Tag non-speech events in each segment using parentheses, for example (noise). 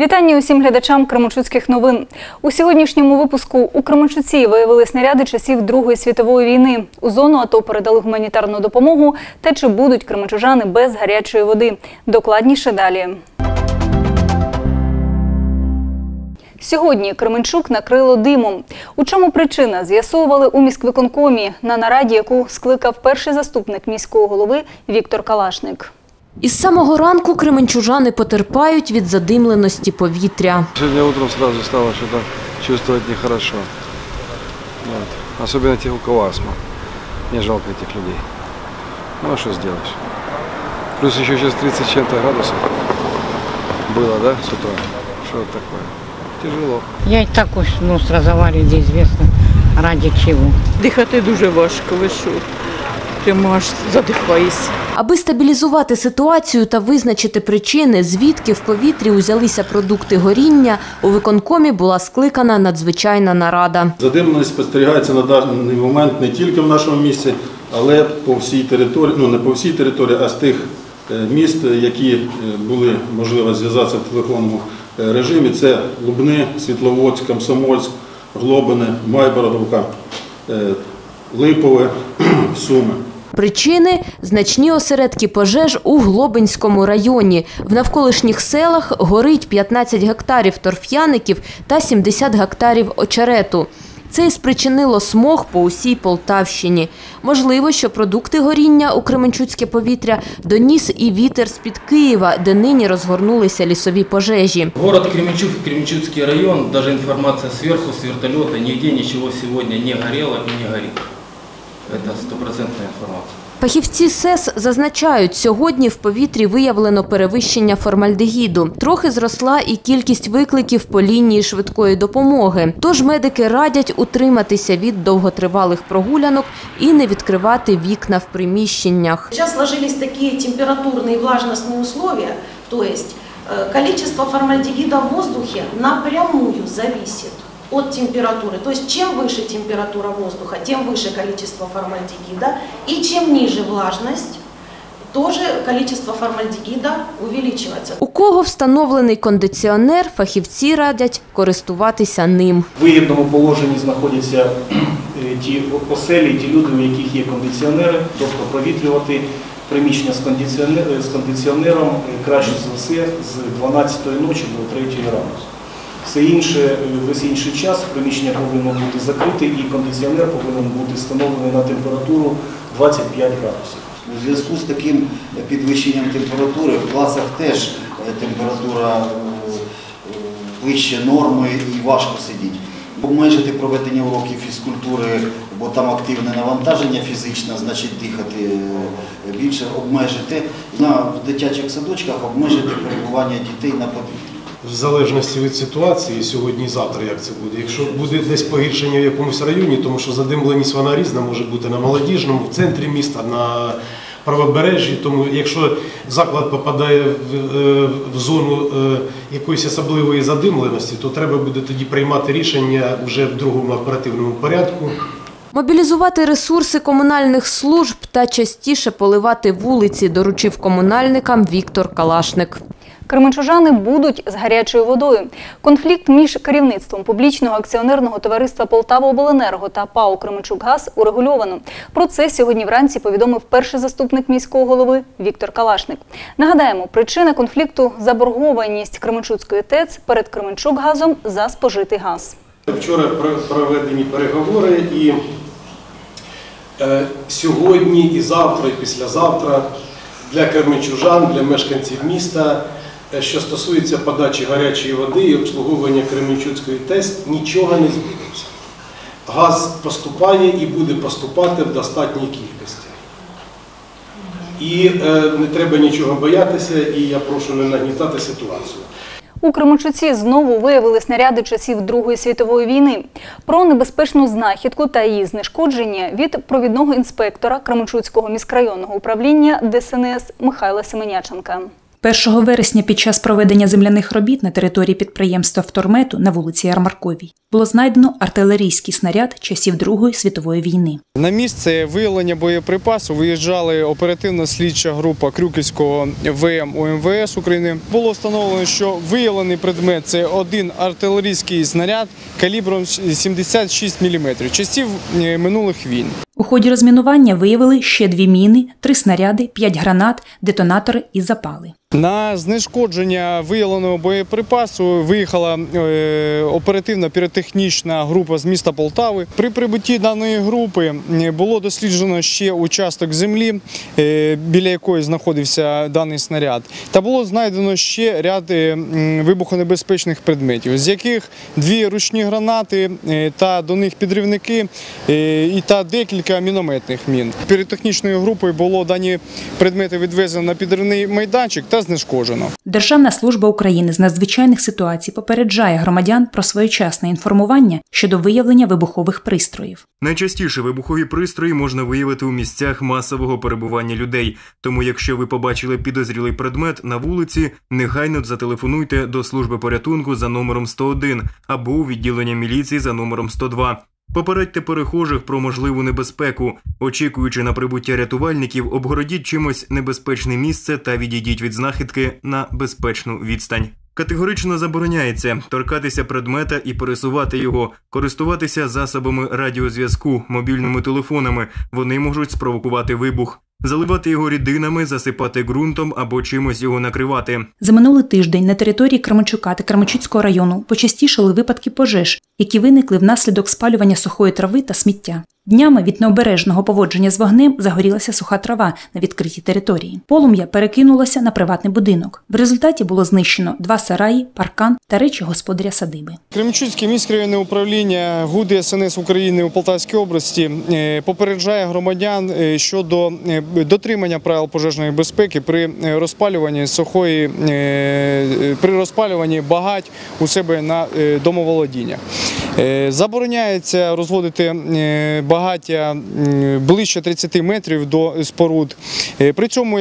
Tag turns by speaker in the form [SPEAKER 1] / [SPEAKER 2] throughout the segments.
[SPEAKER 1] Вітання усім глядачам Кременчуцьких новин. У сьогоднішньому випуску у Кременчуці виявили снаряди часів Другої світової війни. У зону АТО передали гуманітарну допомогу. Та чи будуть кременчужани без гарячої води? Докладніше далі. Сьогодні Кременчук накрило димом. У чому причина з'ясовували у міськвиконкомі на нараді, яку скликав перший заступник міського голови Віктор Калашник.
[SPEAKER 2] Із самого ранку кременчужани потерпають від задимленості повітря.
[SPEAKER 3] Сегодня утром сразу стало что-то чувствовать нехорошо. Вот. Особенно тех, у кого астма. Мне жалко этих людей. Ну а что сделаешь? Плюс еще сейчас 30 с чем-то градусов было, да, с утра? Что это такое? Тяжело.
[SPEAKER 4] Я и так уж нос разоварю, где известно ради чего.
[SPEAKER 5] Дихати дуже важко, ви що? Прямо аж задихаюся.
[SPEAKER 2] Аби стабілізувати ситуацію та визначити причини, звідки в повітрі узялися продукти горіння, у виконкомі була скликана надзвичайна нарада.
[SPEAKER 6] Задимленість спостерігається на даний момент не тільки в нашому місті, але по всій території, ну не по всій території, а з тих е, міст, які е, були можливо зв'язатися в телефонному е, режимі. Це Лубни, Світловодськ, Комсомольськ, Глобине, Майбородовка, Липове, (clears throat) Суми.
[SPEAKER 2] Причини – значні осередки пожеж у Глобинському районі. В навколишніх селах горить 15 гектарів торф'яників та 70 гектарів очерету. Це і спричинило смог по усій Полтавщині. Можливо, що продукти горіння у Кременчуцьке повітря доніс і вітер з-під Києва, де нині розгорнулися лісові пожежі.
[SPEAKER 7] Город Кременчук и Кременчуцкий район, даже информация сверху, с вертолета, нигде ничего сегодня не горело и не горит. Это стопроцентная информация.
[SPEAKER 2] Фахівці СЕС зазначають, сьогодні в повітрі виявлено перевищення формальдегіду. Трохи зросла і кількість викликів по лінії швидкої допомоги. Тож медики радять утриматися від довготривалих прогулянок і не відкривати вікна в приміщеннях.
[SPEAKER 8] Сейчас сложились такие температурные и влажностные условия, то есть э, количество формальдегида в воздухе напрямую зависит от температуры. То есть чем выше температура воздуха, тем выше количество формальдегида, и чем ниже влажность, тоже количество формальдегида увеличивается.
[SPEAKER 2] У кого встановлений кондиціонер, фахівці радять користуватися ним.
[SPEAKER 9] В вигідному положенні знаходяться е, ті оселі, ті люди, у яких є кондиціонери, тобто провітрювати приміщення з кондиціонер- з кондиціонером е, краще за все з 12-ї ночі до 3-ї ранку. Все інше, е, весь інший час приміщення повинно бути закрите і кондиціонер повинен бути встановлений на температуру 25 градусів.
[SPEAKER 10] У зв'язку з таким підвищенням температури в класах теж е, температура е, вище норми і важко сидіти. Обмежити проведення уроків фізкультури, бо там активне навантаження фізичне, значить дихати більше, обмежити. На дитячих садочках обмежити перебування дітей на подвір'ї.
[SPEAKER 11] В залежності від ситуації сьогодні і завтра, як це буде. Якщо буде десь погіршення в якомусь районі, тому що задимленість вона різна, може бути на молодіжному, в центрі міста, на правобережжі. Тому якщо заклад попадає в, е, зону е, якоїсь особливої задимленості, то треба буде тоді приймати рішення вже в другому оперативному порядку.
[SPEAKER 2] Мобілізувати ресурси комунальних служб та частіше поливати вулиці, доручив комунальникам Віктор Калашник.
[SPEAKER 1] Кременчужани будуть з гарячою водою. Конфлікт між керівництвом публічного акціонерного товариства «Полтаваобленерго» та ПАО «Кременчукгаз» урегульовано. Про це сьогодні вранці повідомив перший заступник міського голови Віктор Калашник. Нагадаємо, причина конфлікту – заборгованість Кременчуцької ТЕЦ перед Кременчукгазом за спожитий газ.
[SPEAKER 11] Вчора про- проведені переговори і е, сьогодні, і завтра, і післязавтра для кременчужан, для мешканців міста, що стосується подачі гарячої води і обслуговування Кременчуцької ТЕС, нічого не зміниться. Газ поступає і буде поступати в достатній кількості. І е, не треба нічого боятися, і я прошу не нагнітати ситуацію.
[SPEAKER 1] У Кременчуці знову виявили снаряди часів Другої світової війни. Про небезпечну знахідку та її знешкодження від провідного інспектора Кременчуцького міськрайонного управління ДСНС Михайла Семеняченка.
[SPEAKER 12] 1 вересня під час проведення земляних робіт на території підприємства Втормету на вулиці Ярмарковій було знайдено артилерійський снаряд часів Другої світової війни.
[SPEAKER 13] На місце виявлення боєприпасу виїжджали оперативно-слідча група Крюківського ВМ УМВС України. Було встановлено, що виявлений предмет це один артилерійський снаряд калібром 76 мм часів е, минулих війн.
[SPEAKER 12] У ході розмінування виявили ще дві міни, три снаряди, п'ять гранат, детонатори і запали.
[SPEAKER 13] На знешкодження виявленого боєприпасу виїхала е, оперативна піротехнічна група з міста Полтави. При прибутті даної групи е, було досліджено ще участок землі, е, біля якої знаходився даний снаряд, та було знайдено ще ряд вибухонебезпечних предметів, з яких дві ручні гранати та до них підривники і та декілька мінометних мін. Піротехнічною групою було дані предмети відвезено на підривний майданчик та знешкоджено.
[SPEAKER 12] Державна служба України з надзвичайних ситуацій попереджає громадян про своєчасне інформування щодо виявлення вибухових пристроїв.
[SPEAKER 14] Найчастіше вибухові пристрої можна виявити у місцях масового перебування людей. Тому, якщо ви побачили підозрілий предмет на вулиці, негайно зателефонуйте до служби порятунку за номером 101 або у відділення міліції за номером 102. Попередьте перехожих про можливу небезпеку. Очікуючи на прибуття рятувальників, обгородіть чимось небезпечне місце та відійдіть від знахідки на безпечну відстань. Категорично забороняється торкатися предмета і пересувати його, користуватися засобами радіозв'язку, мобільними телефонами. Вони можуть спровокувати вибух. Заливати його рідинами, засипати ґрунтом або чимось його накривати.
[SPEAKER 12] За минулий тиждень на території Кременчука та Кременчуцького району почастішали випадки пожеж, які виникли внаслідок спалювання сухої трави та сміття. Днями від необережного поводження з вогнем загорілася суха трава на відкритій території. Полум'я перекинулося на приватний будинок. В результаті було знищено два сараї, паркан та речі господаря садиби.
[SPEAKER 13] Кременчуцьке міськрайонне управління ГУД СНС України у Полтавській області е, попереджає громадян е, щодо е, дотримання правил пожежної безпеки при е, розпалюванні сухої е, при розпалюванні багать у себе на е, домоволодіння. Забороняється розводити багаття ближче 30 метрів до споруд. При цьому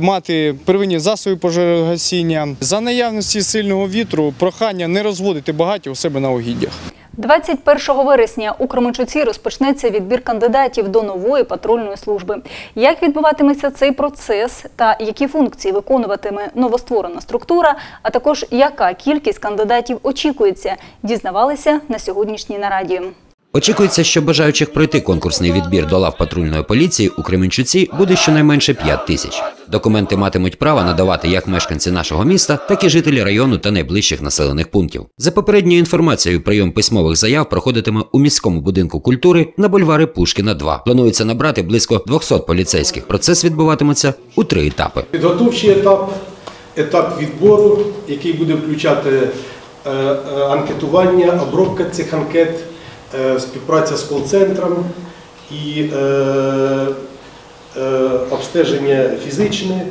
[SPEAKER 13] мати первинні засоби пожежогасіння. За наявності сильного вітру прохання не розводити багаття у себе на угіддях.
[SPEAKER 1] 21 вересня у Кременчуці розпочнеться відбір кандидатів до нової патрульної служби. Як відбуватиметься цей процес та які функції виконуватиме новостворена структура, а також яка кількість кандидатів очікується, дізнавалися на сьогоднішній нараді.
[SPEAKER 15] Очікується, що бажаючих пройти конкурсний відбір до лав патрульної поліції у Кременчуці буде щонайменше 5 тисяч. Документи матимуть право надавати як мешканці нашого міста, так і жителі району та найближчих населених пунктів. За попередньою інформацією, прийом письмових заяв проходитиме у міському будинку культури на бульвари Пушкіна 2. Планується набрати близько 200 поліцейських. Процес відбуватиметься у три етапи.
[SPEAKER 11] Підготовчий етап, етап відбору, який буде включати е, е, анкетування, обробка цих анкет, співпраця з кол-центром і е, е, обстеження фізичне.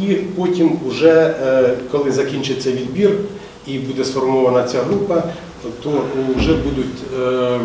[SPEAKER 11] І потім, уже, е, коли закінчиться відбір і буде сформована ця група, то вже будуть е,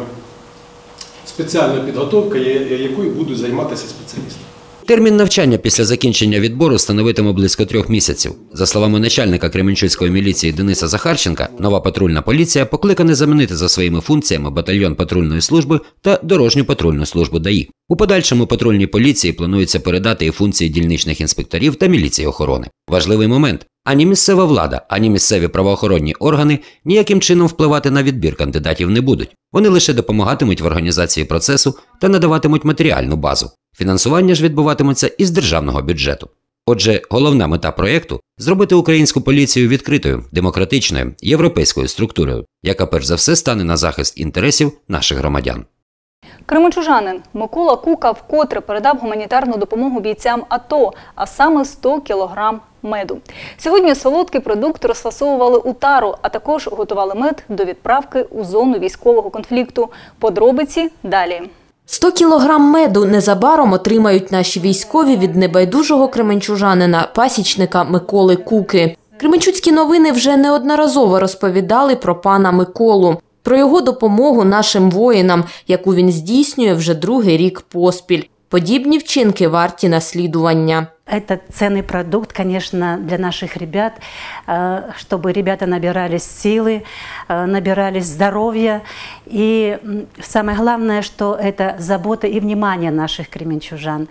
[SPEAKER 11] спеціальна підготовка, якою будуть займатися спеціалісти.
[SPEAKER 15] Термін навчання після закінчення відбору становитиме близько трьох місяців. За словами начальника Кременчуцької міліції Дениса Захарченка, нова патрульна поліція покликана замінити за своїми функціями батальйон патрульної служби та дорожню патрульну службу ДАІ. У подальшому патрульній поліції планується передати і функції дільничних інспекторів та міліції охорони. Важливий момент: ані місцева влада, ані місцеві правоохоронні органи ніяким чином впливати на відбір кандидатів не будуть. Вони лише допомагатимуть в організації процесу та надаватимуть матеріальну базу. Фінансування ж відбуватиметься із державного бюджету. Отже, головна мета проєкту зробити українську поліцію відкритою, демократичною, європейською структурою, яка перш за все стане на захист інтересів наших громадян.
[SPEAKER 1] Кременчужанин Микола Кука вкотре передав гуманітарну допомогу бійцям АТО, а саме 100 кілограм меду. Сьогодні солодкий продукт розфасовували у тару, а також готували мед до відправки у зону військового конфлікту. Подробиці далі.
[SPEAKER 2] 100 кілограм меду незабаром отримають наші військові від небайдужого кременчужанина, пасічника Миколи Куки. Кременчуцькі новини вже неодноразово розповідали про пана Миколу, про його допомогу нашим воїнам, яку він здійснює вже другий рік поспіль. Подібні вчинки варті наслідування.
[SPEAKER 16] Это ценный продукт, конечно, для наших ребят, э, чтобы ребята набирались силы, э, набирались здоровья. И м, самое главное, что это забота и внимание наших кременчужан.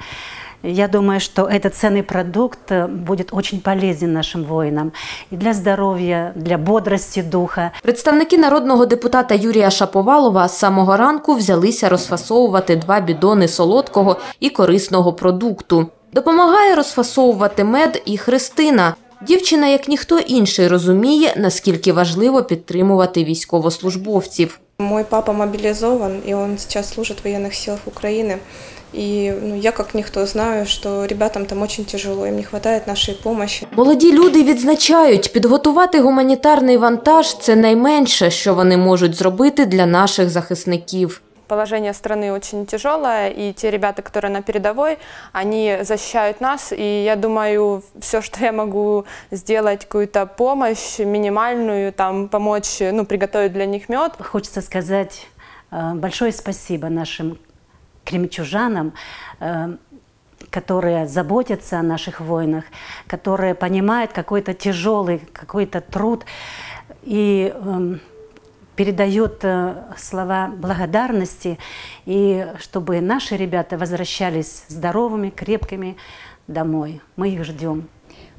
[SPEAKER 16] Я думаю, что этот ценный продукт э, будет очень полезен нашим воинам и для здоровья, для бодрости духа.
[SPEAKER 2] Представники народного депутата Юрія Шаповалова з самого ранку взялися розфасовувати два бідони солодкого і корисного продукту. Допомагає розфасовувати мед і Христина. Дівчина, як ніхто інший, розуміє, наскільки важливо підтримувати військовослужбовців.
[SPEAKER 17] Мой папа мобилизован, и он сейчас служит в военных силах Украины. И ну, я как никто знаю, что ребятам там очень тяжело, им не хватает нашей помощи.
[SPEAKER 2] Молоді люди відзначають, підготувати гуманітарний вантаж це найменше, що вони можуть зробити для наших захисників.
[SPEAKER 17] Положение страны очень тяжелое, и те ребята, которые на передовой, они защищают нас, и я думаю, все, что я могу сделать, какую-то помощь минимальную, там, помочь, ну, приготовить для них мед.
[SPEAKER 16] Хочется сказать э, большое спасибо нашим кремчужанам, э, которые заботятся о наших воинах, которые понимают какой-то тяжелый какой-то труд и эм, передают э, слова благодарности, и чтобы наши ребята возвращались здоровыми, крепкими домой. Мы их ждем.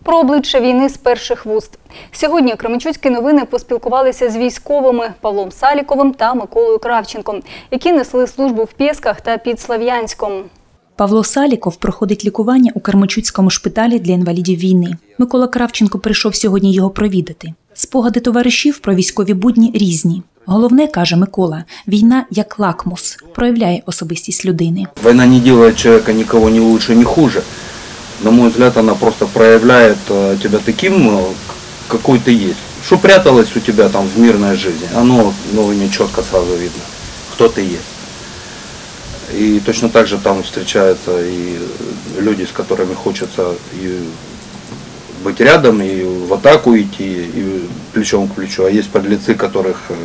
[SPEAKER 1] Про обличчя війни з перших вуст. Сьогодні Кременчуцькі новини поспілкувалися з військовими Павлом Саліковим та Миколою Кравченком, які несли службу в Пєсках та під Слов'янськом.
[SPEAKER 12] Павло Саліков проходить лікування у Кармачуцькому шпиталі для інвалідів війни. Микола Кравченко прийшов сьогодні його провідати. Спогади товаришів про військові будні різні. Головне, каже Микола, війна як лакмус проявляє особистість людини.
[SPEAKER 18] Война не делает человека никого ни лучше, ни хуже. На мой взгляд, она просто проявляет э, тебя таким, э, какой ты есть. Что пряталось у тебя там в мирной жизни, оно ну, не четко сразу видно, кто ты есть. И точно так же там встречаются и люди, с которыми хочется и быть рядом, и в атаку идти, и плечом к плечу. А есть подлецы, которых э,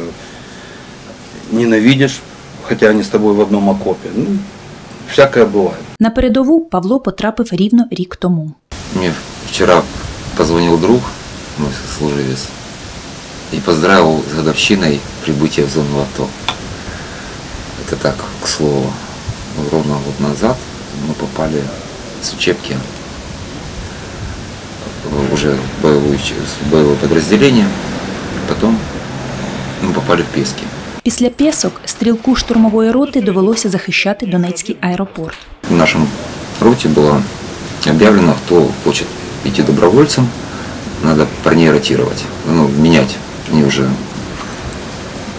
[SPEAKER 18] ненавидишь, хотя они с тобой в одном окопе. Ну, всякое бывает.
[SPEAKER 12] На передову Павло потрапив рівно рік тому.
[SPEAKER 19] Мне вчера позвонил друг, мой сослуживец, и поздравил с годовщиной прибытия в зону АТО. Это так, к слову. Ровно год назад мы попали с учебки в- уже в боевую, ч- в боевое подразделение. Потом мы попали в Пески.
[SPEAKER 12] Після Пєсок стрілку штурмової роти довелося захищати Донецький аеропорт.
[SPEAKER 19] В нашем роте было объявлено, кто хочет идти добровольцем, надо парней ротировать, ну, менять. Они уже,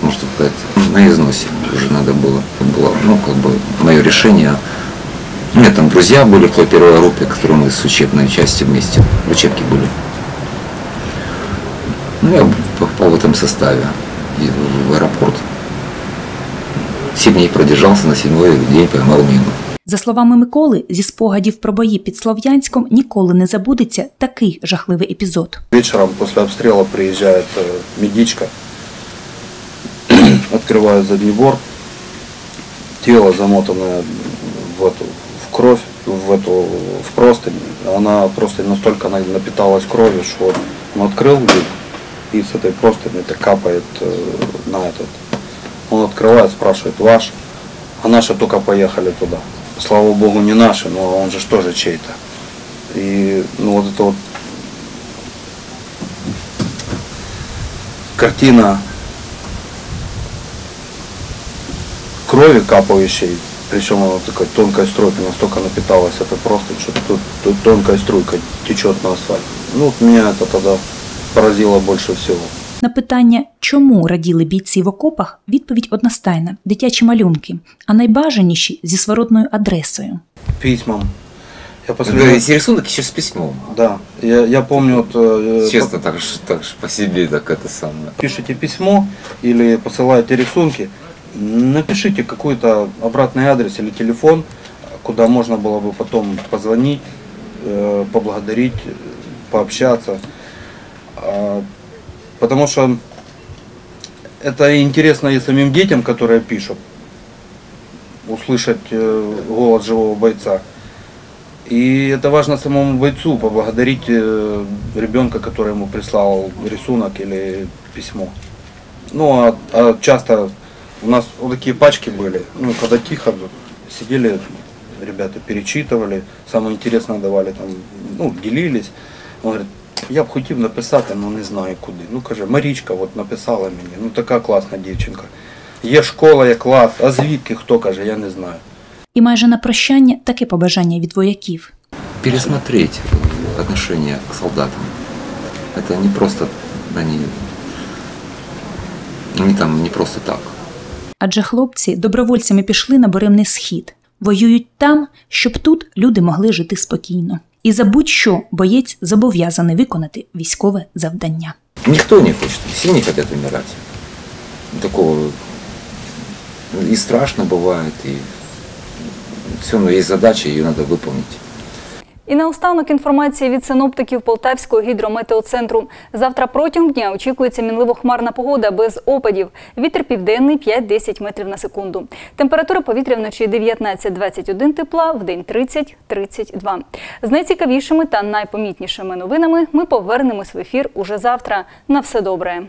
[SPEAKER 19] можно сказать, на износе уже надо было. Было, ну, как бы, мое решение. У меня там друзья были в той первой группе, которые мы с учебной части вместе в учебке были. Ну, я попал в этом составе в аэропорт. Семь дней продержался, на седьмой день поймал мину.
[SPEAKER 12] За словами Миколи, зі спогадів про бої під Слов'янськом ніколи не забудеться такий жахливий епізод.
[SPEAKER 18] Вечером после обстрела приезжает э, медичка, (clears throat) открывает задний борт, тело замотанное в эту в кровь, в эту в простынь. Она просто настолько на- напиталась кровью, что он открыл люк, и с этой простыни это капает э, на этот. Он открывает, спрашивает, ваш? А наши только поехали туда. Слава богу, не наши, но он же тоже чей-то. И ну вот это вот картина крови капающей, причем она такой тонкой струйкой настолько напиталась это просто, что тут, тут тонкая струйка течет на асфальт. Ну, вот меня это тогда поразило больше всего.
[SPEAKER 12] На питання, чому раділи бійці в окопах, відповідь одностайна – дитячі малюнки, а найбажаніші зі зворотною адресою.
[SPEAKER 18] Письмам. Я
[SPEAKER 19] Говорите, рисунок еще с письмом.
[SPEAKER 18] Да, я, я помню, вот, э,
[SPEAKER 19] Честно, так, ж- так ж по себе, так это самое.
[SPEAKER 18] пишите письмо или посылаете рисунки, напишите какой-то обратный адрес или телефон, куда можно было бы потом позвонить, э, поблагодарить, э, пообщаться. Потому что это интересно и самим детям, которые пишут. услышать э, голос живого бойца. И это важно самому бойцу поблагодарить э, ребенка, который ему прислал рисунок или письмо. Ну, а, а часто у нас вот такие пачки были, ну, когда тихо сидели, ребята перечитывали, самое интересное давали, там, ну, делились. Он говорит, я б хотів написати, але не знаю куди. Ну, каже, Марічка от написала мені, ну така класна дівчинка. Є школа, є клас, а звідки хто каже, я не знаю.
[SPEAKER 12] І майже на прощання таке побажання від вояків.
[SPEAKER 19] Пересмотреть отношение к солдатам. Это не просто они, они там не просто так.
[SPEAKER 12] Адже хлопці добровольцями пішли на буремний схід, воюють там, щоб тут люди могли жити спокійно. І за будь-що боєць зобов'язаний виконати військове завдання.
[SPEAKER 19] Ніхто не хоче, всі не хочуть вмирати. Такого і страшно буває, і все равно є задача, її треба выполнить.
[SPEAKER 1] І наостанок інформація від синоптиків Полтавського гідрометеоцентру. Завтра протягом дня очікується мінливо-хмарна погода без опадів. Вітер південний 5-10 метрів на секунду. Температура повітря вночі 19-21 тепла, в день 30-32. З найцікавішими та найпомітнішими новинами ми повернемось в ефір уже завтра. На все добре.